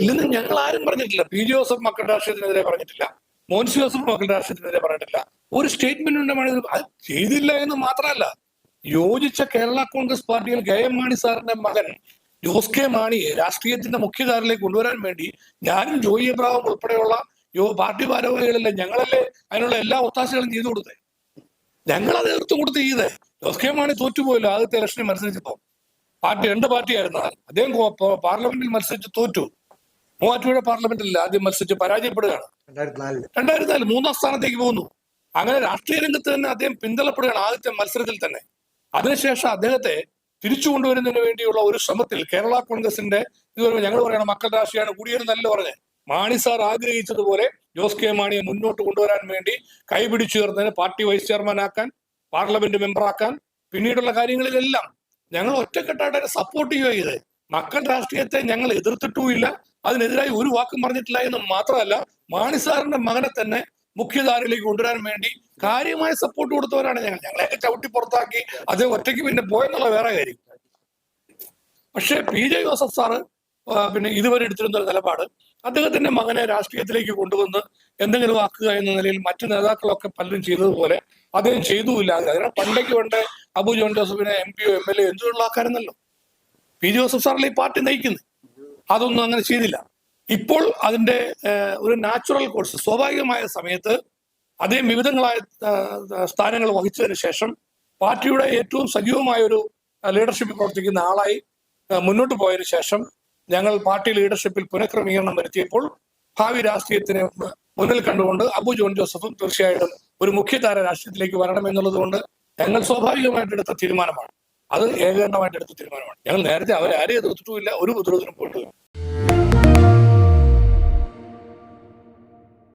ഇല്ലെന്ന് ഞങ്ങൾ ആരും പറഞ്ഞിട്ടില്ല. പി ജോസഫ് മക്കളുടെ രാഷ്ട്രീയത്തിനെതിരെ പറഞ്ഞിട്ടില്ല. മോൻസി ജോസഫ് മക്കളുടെ രാഷ്ട്രീയത്തിനെതിരെ പറഞ്ഞിട്ടില്ല. ഒരു സ്റ്റേറ്റ്മെന്റ് ഉണ്ടാണ് അത് ചെയ്തില്ല എന്ന് മാത്രമല്ല യോജിച്ച കേരള കോൺഗ്രസ് പാർട്ടിയിൽ എം മാണി സാറിന്റെ മകൻ ജോസ് കെ മാണിയെ രാഷ്ട്രീയത്തിന്റെ മുഖ്യധാരയിലേക്ക് കൊണ്ടുവരാൻ വേണ്ടി ഞാനും ജോയി എബ്രാഹിം ഉൾപ്പെടെയുള്ള യോ പാർട്ടി ഭാരവാഹികളല്ലേ ഞങ്ങളല്ലേ അതിനുള്ള എല്ലാ ഒത്താശകളും ചെയ്തു കൊടുത്തേ? ഞങ്ങൾ അത് എതിർത്ത് കൊടുത്ത് ചെയ്തേ. ജോസ് കെ മാണി തോറ്റുപോയല്ലോ ആദ്യത്തെ ഇലക്ഷനിൽ മത്സരിച്ചപ്പോ. പാർട്ടി രണ്ട് പാർട്ടിയായിരുന്നു അദ്ദേഹം പാർലമെന്റിൽ മത്സരിച്ച് തോറ്റു. മൂവാറ്റുപുഴ പാർലമെന്റിൽ ആദ്യം മത്സരിച്ച് പരാജയപ്പെടുകയാണ്. രണ്ടായിരത്തി നാലിൽ രണ്ടായിരത്തി നാല് മൂന്നാം സ്ഥാനത്തേക്ക് പോകുന്നു. അങ്ങനെ രാഷ്ട്രീയ രംഗത്ത് തന്നെ അദ്ദേഹം പിന്തള്ളപ്പെടുകയാണ് ആദ്യത്തെ മത്സരത്തിൽ തന്നെ. അതിനുശേഷം അദ്ദേഹത്തെ തിരിച്ചു കൊണ്ടുവരുന്നതിന് വേണ്ടിയുള്ള ഒരു ശ്രമത്തിൽ കേരള കോൺഗ്രസിന്റെ ഇതുവരെ ഞങ്ങൾ പറയണം മക്കൾ രാഷ്ട്രീയമാണ് കൂടിയെന്നല്ല പറഞ്ഞ് മാണി സാർ ആഗ്രഹിച്ചതുപോലെ ജോസ് കെ മാണിയെ മുന്നോട്ട് കൊണ്ടുവരാൻ വേണ്ടി കൈപിടിച്ചു ചേർന്നതിന് പാർട്ടി വൈസ് ചെയർമാനാക്കാൻ പാർലമെന്റ് മെമ്പറാക്കാൻ പിന്നീടുള്ള കാര്യങ്ങളിലെല്ലാം ഞങ്ങൾ ഒറ്റക്കെട്ടായിട്ട് സപ്പോർട്ട് ചെയ്യുക ചെയ്ത് മക്കൾ രാഷ്ട്രീയത്തെ ഞങ്ങൾ എതിർത്തിട്ടുമില്ല. അതിനെതിരായി ഒരു വാക്കും പറഞ്ഞിട്ടില്ല എന്ന് മാത്രമല്ല മാണി സാറിന്റെ മകനെ തന്നെ മുഖ്യധാരയിലേക്ക് കൊണ്ടുവരാൻ വേണ്ടി കാര്യമായ സപ്പോർട്ട് കൊടുത്തവരാണ് ഞങ്ങൾ. ഞങ്ങളെയൊക്കെ ചവിട്ടി പുറത്താക്കി അദ്ദേഹം ഒറ്റയ്ക്ക് പിന്നെ പോയെന്നുള്ള വേറെ കാര്യം. പക്ഷേ പി ജെ ജോസഫ് സാറ് പിന്നെ ഇതുവരെ എടുത്തിരുന്ന ഒരു നിലപാട് അദ്ദേഹത്തിന്റെ മകനെ രാഷ്ട്രീയത്തിലേക്ക് കൊണ്ടുവന്ന് എന്തെങ്കിലും ആക്കുക എന്ന നിലയിൽ മറ്റു നേതാക്കളൊക്കെ പലരും ചെയ്തതുപോലെ അദ്ദേഹം ചെയ്തുമില്ല. അതിനാൽ പണ്ടേക്ക് വേണ്ട അബു ജോൺ ജോസഫിനെ എം പിയോ എം എൽ എ എന്തുള്ള ആക്കാരെന്നല്ലോ പി ജോസഫ് സാറല്ലേ ഈ പാർട്ടി നയിക്കുന്നത് അതൊന്നും അങ്ങനെ ചെയ്തില്ല. ഇപ്പോൾ അതിന്റെ ഒരു നാച്ചുറൽ കോഴ്സ് സ്വാഭാവികമായ സമയത്ത് അദ്ദേഹം വിവിധങ്ങളായ സ്ഥാനങ്ങൾ വഹിച്ചതിന് ശേഷം പാർട്ടിയുടെ ഏറ്റവും സജീവമായ ഒരു ലീഡർഷിപ്പിൽ പ്രവർത്തിക്കുന്ന ആളായി മുന്നോട്ട് പോയതിനു ശേഷം ഞങ്ങൾ പാർട്ടി ലീഡർഷിപ്പിൽ പുനഃക്രമീകരണം വരുത്തിയപ്പോൾ ഭാവി രാഷ്ട്രീയത്തിന് മുന്നിൽ കണ്ടുകൊണ്ട് അബു ജോൺ ജോസഫും തീർച്ചയായിട്ടും ഒരു മുഖ്യധാര രാഷ്ട്രീയത്തിലേക്ക് വരണം എന്നുള്ളത് കൊണ്ട് ഞങ്ങൾ സ്വാഭാവികമായിട്ട് എടുത്ത തീരുമാനമാണ്. അത് ഏകകണ്ഠമായിട്ട് എടുത്ത തീരുമാനമാണ്. ഞങ്ങൾ നേരത്തെ അവരാരെയും എതിർത്തിട്ടുമില്ല ഒരു ഉപദ്രവത്തിനും പോയിട്ടുമില്ല